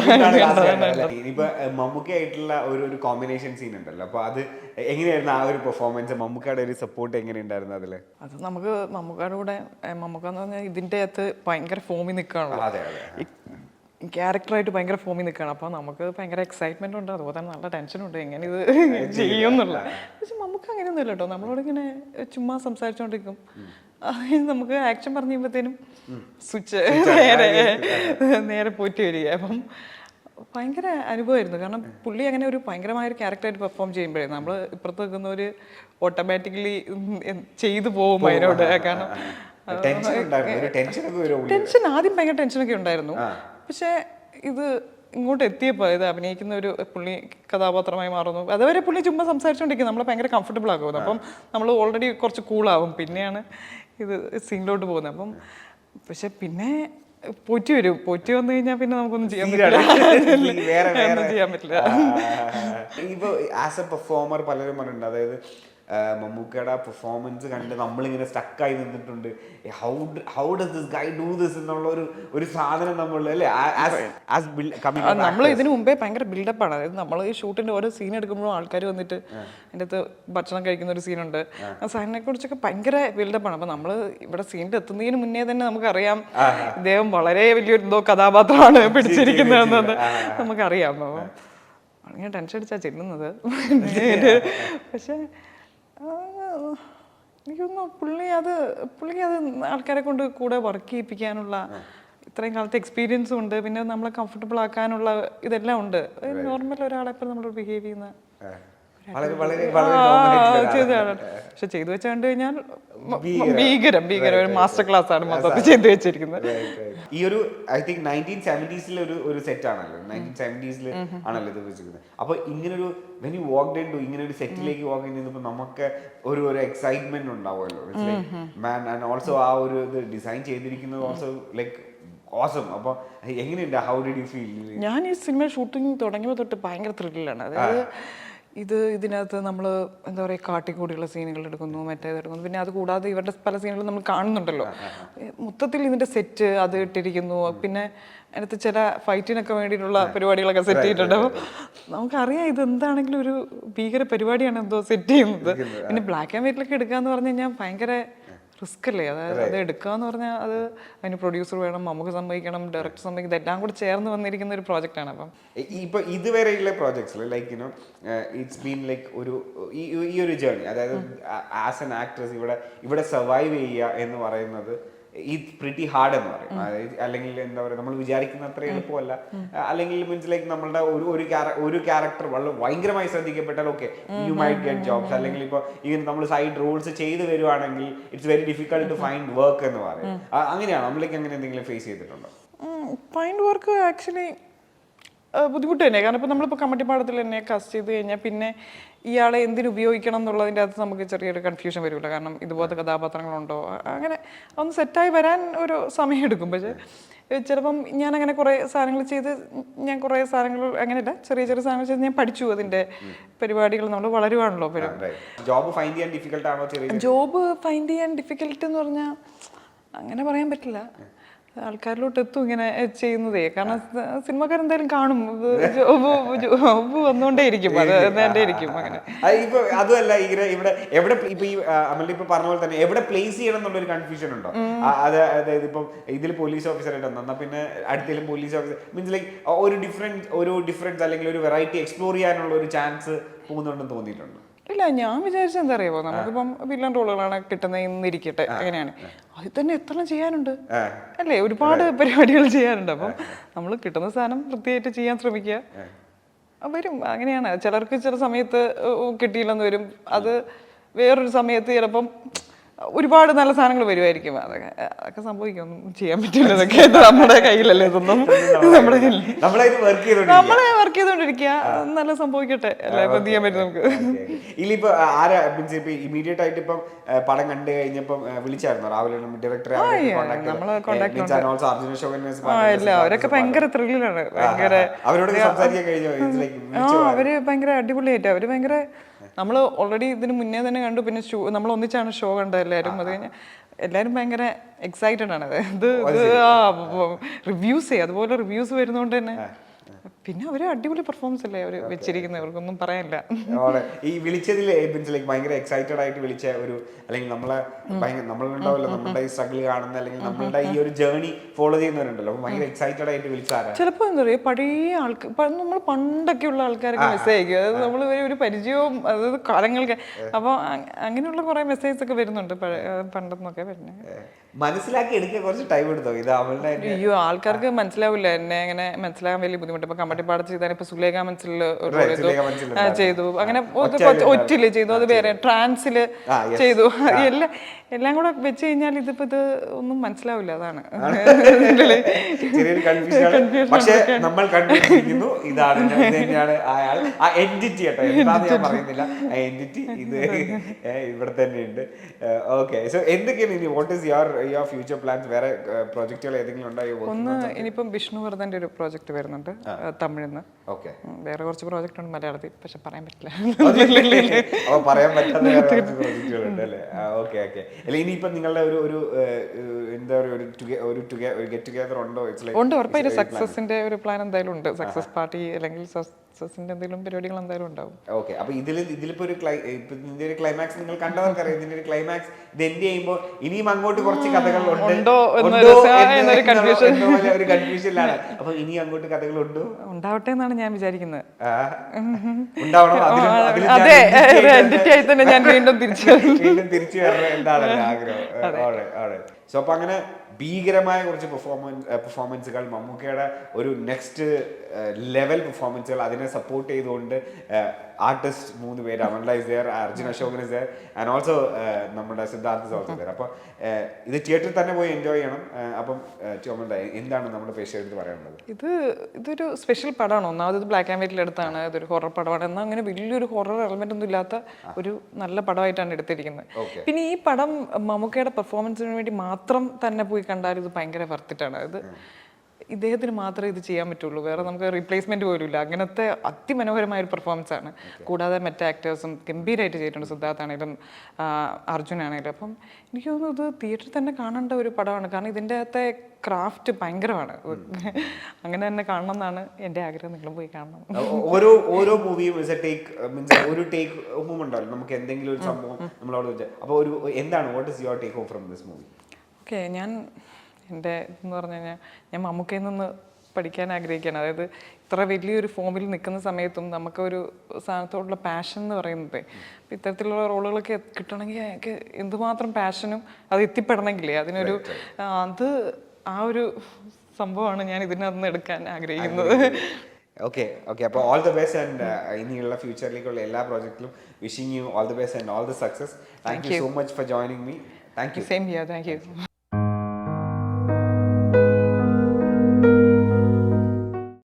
ഇനിയിപ്പോ മമ്മൂക്ക ആയിട്ടുള്ള ഒരു ഒരു കോമ്പിനേഷൻ സീൻ ഉണ്ടല്ലോ. അപ്പൊ അത് എങ്ങനെയായിരുന്നു ആ ഒരു പെർഫോമൻസ് മമ്മൂക്കയുടെ ഒരു സപ്പോർട്ട് എങ്ങനെയുണ്ടായിരുന്നു അതിൽ? അത് നമുക്ക് മമ്മൂക്കാരുടെ കൂടെ മമ്മൂക്കാന്ന് മമ്മൂക്ക എന്ന് പറഞ്ഞാൽ ഇതിന്റെ അകത്ത് ഭയങ്കര ഫോമിൽ നിൽക്കുകയാണല്ലോ. അതെ അതെ ക്യാരക്ടറായിട്ട് ഭയങ്കര ഫോമിൽ നിൽക്കുകയാണ്. അപ്പോൾ നമുക്ക് ഭയങ്കര എക്സൈറ്റ്മെന്റ് ഉണ്ട്. അതുപോലെ തന്നെ നല്ല ടെൻഷനുണ്ട് എങ്ങനെ ഇത് ചെയ്യും. എന്നുള്ള. പക്ഷെ നമുക്ക് അങ്ങനെയൊന്നും ഇല്ല കേട്ടോ നമ്മളോട് ഇങ്ങനെ ചുമ്മാ സംസാരിച്ചുകൊണ്ടിരിക്കും നമുക്ക് ആക്ഷൻ പറഞ്ഞു കഴിയുമ്പോഴത്തേനും സ്വിച്ച് നേരെ നേരെ പോയിട്ട് വരിക. അപ്പം ഭയങ്കര അനുഭവമായിരുന്നു. കാരണം പുള്ളി അങ്ങനെ ഒരു ഭയങ്കരമായ ഒരു ക്യാരക്ടറായിട്ട് പെർഫോം ചെയ്യുമ്പോഴേ നമ്മൾ ഇപ്പുറത്ത് നിൽക്കുന്നവർ ഓട്ടോമാറ്റിക്കലി ചെയ്തു പോകും അതിനോട്. കാരണം ഒരു ടെൻഷൻ ആദ്യം ഭയങ്കര ടെൻഷനൊക്കെ ഉണ്ടായിരുന്നു. പക്ഷേ ഇത് ഇങ്ങോട്ട് എത്തിയപ്പോൾ ഇത് അഭിനയിക്കുന്ന ഒരു പുള്ളി കഥാപാത്രമായി മാറുന്നു. അതുവരെ പുള്ളി ചുമ്മാ സംസാരിച്ചുകൊണ്ടിരിക്കും നമ്മളെ ഭയങ്കര കംഫർട്ടബിൾ ആകുന്നു അപ്പം നമ്മൾ ഓൾറെഡി കുറച്ച് കൂളാവും പിന്നെയാണ് ഇത് സീനിലോട്ട് പോകുന്നത്. അപ്പം പക്ഷെ പിന്നെ പൊറ്റി വരും. പോറ്റി വന്നു കഴിഞ്ഞാൽ പിന്നെ നമുക്കൊന്നും ചെയ്യാൻ പറ്റില്ല. വേറെ ഒന്നും ചെയ്യാൻ പറ്റില്ല. ഇപ്പൊ ആസ് എ പെർഫോമർ പലരും പറഞ്ഞിട്ടുണ്ട്. അതായത് മമ്മൂക്കയുടെ പെർഫോമൻസ് കണ്ട് നമ്മളിങ്ങനെ സ്റ്റക്കായി നിന്നിട്ടുണ്ട്. How how does this guy do this എന്നുള്ള ഒരു ഒരു സാധനം നമ്മൾ അല്ലേ? നമ്മൾ ഇതിനു മുമ്പേ ഭയങ്കര ബിൽഡപ്പ് ആണ്. അതായത് നമ്മൾ ഈ ഷൂട്ടിന്റെ ഓരോ സീൻ എടുക്കുമ്പോഴും ആൾക്കാർ വന്നിട്ട് അതിന്റെ അകത്ത് ഭക്ഷണം കഴിക്കുന്ന ഒരു സീനുണ്ട് ആ. സാധനെ കുറിച്ചൊക്കെ ഭയങ്കര ബിൽഡപ്പ് ആണ്. അപ്പൊ നമ്മൾ ഇവിടെ സീനിൽ എത്തുന്നതിന് മുന്നേ തന്നെ നമുക്കറിയാം. ഇദ്ദേഹം വളരെ വലിയൊരു എന്തോ കഥാപാത്രമാണ് പിടിച്ചിരിക്കുന്നതെന്ന് നമുക്കറിയാം. അപ്പം അങ്ങനെ ടെൻഷൻ അടിച്ചാ ചെല്ലുന്നത്. പക്ഷേ എനിക്കൊന്നു പുള്ളി അത് പുള്ളി അത് ആൾക്കാരെ കൊണ്ട് കൂടെ വർക്ക് ചെയ്യിപ്പിക്കാനുള്ള ഇത്രയും കാലത്തെ എക്സ്പീരിയൻസും ഉണ്ട്. പിന്നെ നമ്മളെ കംഫർട്ടബിൾ ആക്കാനുള്ള ഇതെല്ലാം ഉണ്ട്. നോർമൽ ഒരാളെ നമ്മൾ ബിഹേവ് ചെയ്യുന്ന പക്ഷെ ചെയ്തു വെച്ചാണ്ട് കഴിഞ്ഞാൽ ഭീകരം ഭീകരം ഒരു മാസ്റ്റർ ക്ലാസ് ആണ് മൊത്തത്തിൽ ചെയ്തു വെച്ചിരിക്കുന്നത്. ഈ ഒരു ഐ തിങ്ക് നയന്റീൻ സെവന്റീസിലെ ഒരു ഒരു സെറ്റ് ആണല്ലോ. നയന്റീൻ സെവന്റീസിൽ ആണല്ലോ ഇത് വെച്ചിരിക്കുന്നത്. അപ്പൊ ഇങ്ങനൊരു when you walk in to ഇങ്ങനെ ഒരു സെറ്റിലേക്ക് വാക്ക് ഇൻ ചെയ്തപ്പോൾ നമുക്ക് ഒരു ഒരു എക്സൈറ്റ്മെന്റ് ഉണ്ടാവുമല്ലോ. മാൻ ആൻഡ് ഓൾസോ ആ ഒരു ഇത് ഡിസൈൻ ചെയ്തിരിക്കുന്നത് ഓൾസോ ലൈക്ക് ഓസം അപ്പോൾ എങ്ങനെയുണ്ട്? ഹൗ ഡിഡ് യു ഫീൽ ഞാൻ ഈ സിനിമ ഷൂട്ടിംഗ് തുടങ്ങിയപ്പോൾ തൊട്ട് ഭയങ്കര ത്രില്ലാണ് അതായത് ഇത് ഇതിനകത്ത് നമ്മൾ എന്താ പറയുക കാട്ടിക്കൂടിയുള്ള സീനുകൾ എടുക്കുന്നു മറ്റേത് എടുക്കുന്നു. പിന്നെ അത് കൂടാതെ ഇവരുടെ പല സീനുകളും നമ്മൾ കാണുന്നുണ്ടല്ലോ. മൊത്തത്തിൽ ഇതിന്റെ സെറ്റ് അത് ഇട്ടിരിക്കുന്നു. പിന്നെ അതിനകത്ത് ചില ഫൈറ്റിനൊക്കെ വേണ്ടിയിട്ടുള്ള പരിപാടികളൊക്കെ സെറ്റ് ചെയ്തിട്ടുണ്ട്. അപ്പോൾ നമുക്കറിയാം ഇത് എന്താണെങ്കിലും ഒരു ഭീകര പരിപാടിയാണ് എന്തോ സെറ്റ് ചെയ്യുന്നത്. പിന്നെ ബ്ലാക്ക് ആൻഡ് വൈറ്റിലൊക്കെ എടുക്കുക എന്ന് പറഞ്ഞു കഴിഞ്ഞാൽ ഭയങ്കര റിസ്ക് അല്ലേ അതായത് അത്. എടുക്കുക എന്ന് പറഞ്ഞാൽ അത് അതിന് പ്രൊഡ്യൂസർ വേണം നമുക്ക് സമ്മതിക്കണം ഡയറക്ടർ സമ്മതിക്കണം ഇതെല്ലാം കൂടി ചേർന്ന് വന്നിരിക്കുന്ന ഒരു പ്രോജക്റ്റ് ആണ് അപ്പം. ഇപ്പൊ ഇതുവരെയുള്ള projects like you know it's been like ഒരു ഈ ഈ ഒരു ജേർണി അതായത് ആസ് എൻ ആക്ട്രസ് ഇവിടെ ഇവിടെ സർവൈവ് ചെയ്യുക എന്ന് പറയുന്നത് ഈ പ്രിറ്റി ഹാർഡ് എന്ന് പറയും. അല്ലെങ്കിൽ എന്താ പറയുക നമ്മൾ വിചാരിക്കുന്ന അത്ര എളുപ്പമല്ല. അല്ലെങ്കിൽ മീൻസ് ലൈക്ക് നമ്മളുടെ ഒരു ഒരു ഒരു ക്യാരക്ടർ വളരെ ഭയങ്കരമായി ശ്രദ്ധിക്കപ്പെട്ടാൽ okay you might get jobs അല്ലെങ്കിൽ ഇപ്പോൾ ഈവൻ നമ്മൾ സൈഡ് റോൾസ് ചെയ്ത് വരുവാണെങ്കിൽ it's very difficult to find work എന്ന് പറയും. അങ്ങനെയാണ്? നമ്മളേക്ക് അങ്ങനെ എന്തെങ്കിലും ഫേസ് ചെയ്തിട്ടുണ്ടോ? ഫൈൻഡ് വർക്ക് ആക്ച്വലി ബുദ്ധിമുട്ട് തന്നെ. കാരണം ഇപ്പോൾ നമ്മളിപ്പോൾ കമ്മട്ടിപ്പാടത്തിൽ തന്നെ കസ്റ്റ് ചെയ്ത് കഴിഞ്ഞാൽ പിന്നെ ഇയാളെ എന്തിനു ഉപയോഗിക്കണം എന്നുള്ളതിന്റെ അകത്ത് നമുക്ക് ചെറിയൊരു കൺഫ്യൂഷൻ വരുമല്ലോ കാരണം ഇതുപോലത്തെ കഥാപാത്രങ്ങളുണ്ടോ? അങ്ങനെ ഒന്ന് സെറ്റായി വരാൻ ഒരു സമയം എടുക്കും. പക്ഷേ ചിലപ്പം ഞാൻ അങ്ങനെ കുറേ സാധനങ്ങൾ ചെയ്ത് ഞാൻ കുറേ സാധനങ്ങൾ അങ്ങനെയല്ല ചെറിയ ചെറിയ സാധനങ്ങൾ ചെയ്ത് ഞാൻ പഠിച്ചു അതിന്റെ പരിപാടികൾ നമ്മൾ വളരുവാണല്ലോ. ജോബ് ഫൈൻഡ് ചെയ്യാൻ ഡിഫിക്കൽട്ട് ആണോ ചെറിയ ജോബ് ഫൈൻഡ് ചെയ്യാൻ ഡിഫിക്കൽട്ട് എന്ന് പറഞ്ഞാൽ അങ്ങനെ പറയാൻ പറ്റില്ല. ആൾക്കാരിലോട്ട് എത്തും ഇങ്ങനെ ചെയ്യുന്നതേ. കാരണം സിനിമക്കാർ എന്തായാലും കാണും. ജോബ് വന്നുകൊണ്ടേയിരിക്കും അത് ഇരിക്കും അങ്ങനെ. ഇപ്പൊ അതുമല്ല ഇങ്ങനെ ഇവിടെ എവിടെ ഇപ്പൊ ഈ അമൽ ഇപ്പൊ പറഞ്ഞ പോലെ തന്നെ എവിടെ പ്ലേസ് ചെയ്യണം എന്നുള്ള ഒരു കൺഫ്യൂഷൻ ഉണ്ടോ അത് അതായത് ഇപ്പൊ ഇതിൽ പോലീസ് ഓഫീസർ ആയിട്ട് എന്നാ പിന്നെ അടുത്തേലും പോലീസ് ഓഫീസർ മീൻസ് ലൈക്ക് ഒരു ഡിഫറെന്റ് ഒരു ഡിഫറൻസ് അല്ലെങ്കിൽ ഒരു വെറൈറ്റി എക്സ്പ്ലോർ ചെയ്യാനുള്ള ഒരു ചാൻസ് പോകുന്നുണ്ടെന്ന് തോന്നിയിട്ടുണ്ട്? ഇല്ല ഞാൻ വിചാരിച്ചത് എന്താ അറിയാമോ നമുക്കിപ്പം വില്ലൻ റോളുകളാണ് കിട്ടുന്നത് ഇന്നിരിക്കട്ടെ. അങ്ങനെയാണ്. അതിൽ തന്നെ എത്ര ചെയ്യാനുണ്ട്? അല്ലേ? ഒരുപാട് പരിപാടികൾ ചെയ്യാനുണ്ട്. അപ്പം നമ്മൾ കിട്ടുന്ന സാധനം വൃത്തിയായിട്ട് ചെയ്യാൻ ശ്രമിക്കുക. വരും. അങ്ങനെയാണ്. ചിലർക്ക് ചില സമയത്ത് കിട്ടിയില്ലെന്ന് വരും. അത് വേറൊരു സമയത്ത് ചിലപ്പം ഒരുപാട് നല്ല സാധനങ്ങൾ വരുമായിരിക്കും അതൊക്കെ അതൊക്കെ സംഭവിക്കും ഒന്നും ചെയ്യാൻ പറ്റില്ല. ഇതൊക്കെ നമ്മുടെ കയ്യിലല്ലേ ഇതൊന്നും. നമ്മുടെ നമ്മളെ വർക്ക് ചെയ്തോണ്ടിരിക്കുക. നല്ല സംഭവിക്കട്ടെ. അല്ല? ഇപ്പൊ ചെയ്യാൻ പറ്റും നമുക്ക്. ഇല്ലിപ്പോ ആരാ മീൻസ് ഇപ്പൊ ഇമീഡിയറ്റ് ആയിട്ട് ഇപ്പം പടം കണ്ടു കഴിഞ്ഞപ്പം വിളിച്ചായിരുന്നു? രാവിലെ ഇല്ല അവരൊക്കെ ഭയങ്കര ത്രില്ലിലാണ് ഭയങ്കര അവരോട് സംസാരിക്കാൻ കഴിഞ്ഞോ? അവർ ഭയങ്കര അടിപൊളിയായിട്ട് അവർ ഭയങ്കര നമ്മൾ ഓൾറെഡി ഇതിന് മുന്നേ തന്നെ കണ്ടു. പിന്നെ ഷോ നമ്മൾ ഒന്നിച്ചാണ് ഷോ കണ്ടത് എല്ലാവരും അത് കഴിഞ്ഞ് എല്ലാവരും ഭയങ്കര എക്സൈറ്റഡ് ആണ് ഇത് ഇത് റിവ്യൂസ് അതുപോലെ റിവ്യൂസ് വരുന്നോണ്ട് തന്നെ. പിന്നെ അവർ അടിപൊളി പെർഫോമൻസ് അല്ലേ? അവർ വെച്ചിരിക്കുന്നത്. അവർക്കൊന്നും പറയാനില്ല. ഈ വിളിച്ചതിൽ മീൻസ് ലൈക്ക് ഭയങ്കര എക്സൈറ്റഡ് ആയിട്ട് വിളിച്ച ഒരു അല്ലെങ്കിൽ നമ്മളെ ഭയങ്കര നമ്മളുണ്ടാവില്ല നമ്മളുടെ ഈ സ്ട്രഗിൾ കാണുന്ന അല്ലെങ്കിൽ നമ്മളുടെ ഈ ഒരു ജേർണി ഫോളോ ചെയ്യുന്നവരുണ്ടല്ലോ. ഭയങ്കര എക്സൈറ്റഡ് ആയിട്ട് വിളിച്ചാൽ ചിലപ്പോ ചിലപ്പോൾ എന്താ പറയുക പഴയ ആൾക്കാർ നമ്മൾ പണ്ടൊക്കെ ഉള്ള ആൾക്കാർക്ക് മെസ്സേജ് അയക്കും. അതായത് നമ്മൾ ഒരു പരിചയവും അതായത് കാലങ്ങൾക്ക് അപ്പോൾ അങ്ങനെയുള്ള കുറേ മെസ്സേജസ് ഒക്കെ വരുന്നുണ്ട് പണ്ടെന്നൊക്കെ വരുന്നത് മനസ്സിലാക്കി എടുക്കാൻ കുറച്ച് ടൈം എടുത്തോ? ഇത് അവളുടെ അയ്യോ ആൾക്കാർക്ക് മനസ്സിലാവില്ല. എന്നെ അങ്ങനെ മനസ്സിലാകാൻ വലിയ ബുദ്ധിമുട്ട്. ഇപ്പൊ കമ്പട്ടിപ്പാടത്ത് ചെയ്താൽ ഇപ്പൊ സുലേഖ മനസ്സിൽ ചെയ്തു. അങ്ങനെ ഒറ്റിൽ ചെയ്തു. അത് വേറെ ട്രാൻസിൽ ചെയ്തു. എല്ലാം എല്ലാം കൂടെ വെച്ച് കഴിഞ്ഞാൽ ഇതിപ്പോ ഇത് ഒന്നും മനസ്സിലാവില്ല. അതാണ്. പക്ഷെ നമ്മൾ കണ്ടുപിടിക്കുന്നു ഇതാണ് തന്നെയാണ് അയാൾ. ആ എന്റിറ്റി കേട്ടോ. എന്താന്ന് ഞാൻ പറയുന്നില്ല. ആ എന്റിറ്റി ഇത് ഇവിടെ തന്നെ ഉണ്ട്. ഓക്കെ. സോ എന്തൊക്കെയാണ് ഇനി? What is your your future plans വേറെ പ്രോജക്റ്റുകൾ ഏതെങ്കിലും ഉണ്ടായോ ഒന്ന് ഇനിയിപ്പം വിഷ്ണുവർദ്ധന്റെ ഒരു പ്രോജക്റ്റ് വരുന്നുണ്ട്. തമിഴിന്ന്. ഓക്കെ. വേറെ കുറച്ച് പ്രോജക്റ്റ് ഉണ്ട് മലയാളത്തിൽ പക്ഷെ പറയാൻ പറ്റില്ല. അപ്പൊ പറയാൻ പറ്റാത്ത പ്രോജക്റ്റുകളുണ്ട് അല്ലേ? Okay okay. അല്ല നിങ്ങളുടെ ഒരു ഒരു എന്താ പറയുക ഒരു ഒരു ഗെറ്റ് ടുഗെദർ ഉണ്ടോ? ഉണ്ട് ഉറപ്പായിട്ടും സക്സസിന്റെ ഒരു പ്ലാൻ എന്തായാലും ഉണ്ട്. സക്സസ് പാർട്ടി അല്ലെങ്കിൽ സക്സസിന്റെ എന്തെങ്കിലും പരിപാടികൾ എന്തായാലും ഉണ്ടാവും. ഓക്കെ അപ്പൊ ഇതിൽ ഇതിലിപ്പോ ഒരു ഇതിന്റെ ഒരു ക്ലൈമാക്സ് നിങ്ങൾ കണ്ടവർക്കറിയാം. ഇതിന്റെ ഒരു ക്ലൈമാക്സ് ഇത് എൻഡ് ചെയ്യുമ്പോൾ ഇനിയും അങ്ങോട്ട് കുറച്ച് കഥകൾ ഉണ്ടോ എന്നൊരു കൺഫ്യൂഷനിലാണ് അപ്പൊ ഇനി അങ്ങോട്ട് കഥകൾ ഉണ്ടോ ഉണ്ടാവട്ടെ എന്നാണ് ഞാൻ വിചാരിക്കുന്നത്. അതെ ആയി തന്നെ ഞാൻ വീണ്ടും തിരിച്ചു വീണ്ടും തിരിച്ചു വരണം. എന്താണ് ആഗ്രഹം? സോ അപ്പൊ അങ്ങനെ ഭീകരമായ കുറച്ച് പെർഫോമൻസ് പെർഫോമൻസുകൾ മമ്മൂക്കയുടെ ഒരു നെക്സ്റ്റ് ലെവൽ പെർഫോമൻസുകൾ അതിനെ സപ്പോർട്ട് ചെയ്തുകൊണ്ട് ആർട്ടിസ്റ്റ് മൂന്ന് പേര് അമൻല is there Arjun Ashokan is there and also നമ്മുടെ സിദ്ധാർത്ഥ ഓൾസോ ദയർ അപ്പോൾ ഇത് തിയേറ്ററിൽ തന്നെ പോയി എൻജോയ് ചെയ്യണം. ഏഹ്, അപ്പം ചോമണ്ട എന്താണ് നമ്മുടെ പേഷ്യടുത്ത് പറയാനുള്ളത്? ഇത് ഇതൊരു സ്പെഷ്യൽ പടമാണ്. ഒന്നാമത് ഇത് ബ്ലാക്ക് ആൻഡ് വൈറ്റിൽ എടുത്താണ്. ഇതൊരു ഹൊറർ പടമാണ്. എന്നാൽ അങ്ങനെ വലിയൊരു ഹൊറർ എലമെന്റ് ഒന്നും ഇല്ലാത്ത ഒരു നല്ല പടമായിട്ടാണ് എടുത്തിരിക്കുന്നത്. പിന്നെ ഈ പടം മമ്മൂക്കയുടെ പെർഫോമൻസിന് വേണ്ടി മാത്രം തന്നെ പോയി കണ്ടാൽ ഇത് ഭയങ്കര വർത്തിട്ടാണ് അത് ഇദ്ദേഹത്തിന് മാത്രമേ ഇത് ചെയ്യാൻ പറ്റുള്ളൂ. വേറെ നമുക്ക് റീപ്ലേസ്മെന്റ് പോലും ഇല്ല അങ്ങനത്തെ അതിമനോഹരമായ ഒരു പെർഫോമൻസ് ആണ്. കൂടാതെ മറ്റ് ആക്ടേഴ്സും ഗംഭീരമായിട്ട് ചെയ്തിട്ടുണ്ട്. സിദ്ധാർത്ഥ് ആണെങ്കിലും അർജുൻ ആണെങ്കിലും അപ്പം എനിക്ക് തോന്നുന്നു ഇത് തിയേറ്ററിൽ തന്നെ കാണേണ്ട ഒരു പടമാണ്. കാരണം ഇതിന്റെ അകത്തെ ക്രാഫ്റ്റ് ഭയങ്കരമാണ്. അങ്ങനെ തന്നെ കാണണം എന്നാണ് എന്റെ ആഗ്രഹം. നിങ്ങൾ പോയി കാണണം. ഓരോ ഓരോ മൂവിയും ഇസ് എ ടേക്ക് മീൻസ് ഒരു ടേക്ക് ഹോം ഉണ്ടാവില്ല നമുക്ക് എന്തെങ്കിലും ഒരു സംഭവം നമ്മളവിടെ അപ്പോൾ ഒരു എന്താണ് what is your take home from this movie okay ഞാൻ എന്റെ എന്ന് പറഞ്ഞു കഴിഞ്ഞാൽ ഞാൻ മമ്മൂക്കയിൽ നിന്ന് പഠിക്കാൻ ആഗ്രഹിക്കുകയാണ്. അതായത് ഇത്ര വലിയൊരു ഫോമിൽ നിൽക്കുന്ന സമയത്തും നമുക്കൊരു സാധനത്തോടുള്ള പാഷൻ എന്ന് പറയുന്നത്. ഇത്തരത്തിലുള്ള റോളുകളൊക്കെ കിട്ടണമെങ്കിൽ അയാൾക്ക് എന്തുമാത്രം പാഷനും അത് എത്തിപ്പെടണമെങ്കിലേ അതിനൊരു അത് ആ ഒരു സംഭവമാണ് ഞാൻ ഇതിനകത്ത് നിന്ന് എടുക്കാൻ ആഗ്രഹിക്കുന്നത്. ഓക്കെ ഓക്കെ അപ്പോൾ ഓൾ ദ ബെസ്റ്റ് ആൻഡ് ഇനിയുള്ള ഫ്യൂച്ചറിലേക്കുള്ള എല്ലാ പ്രോജക്റ്റിലും wishing you all the best and all the success thank you so much for joining me thank you same here thank you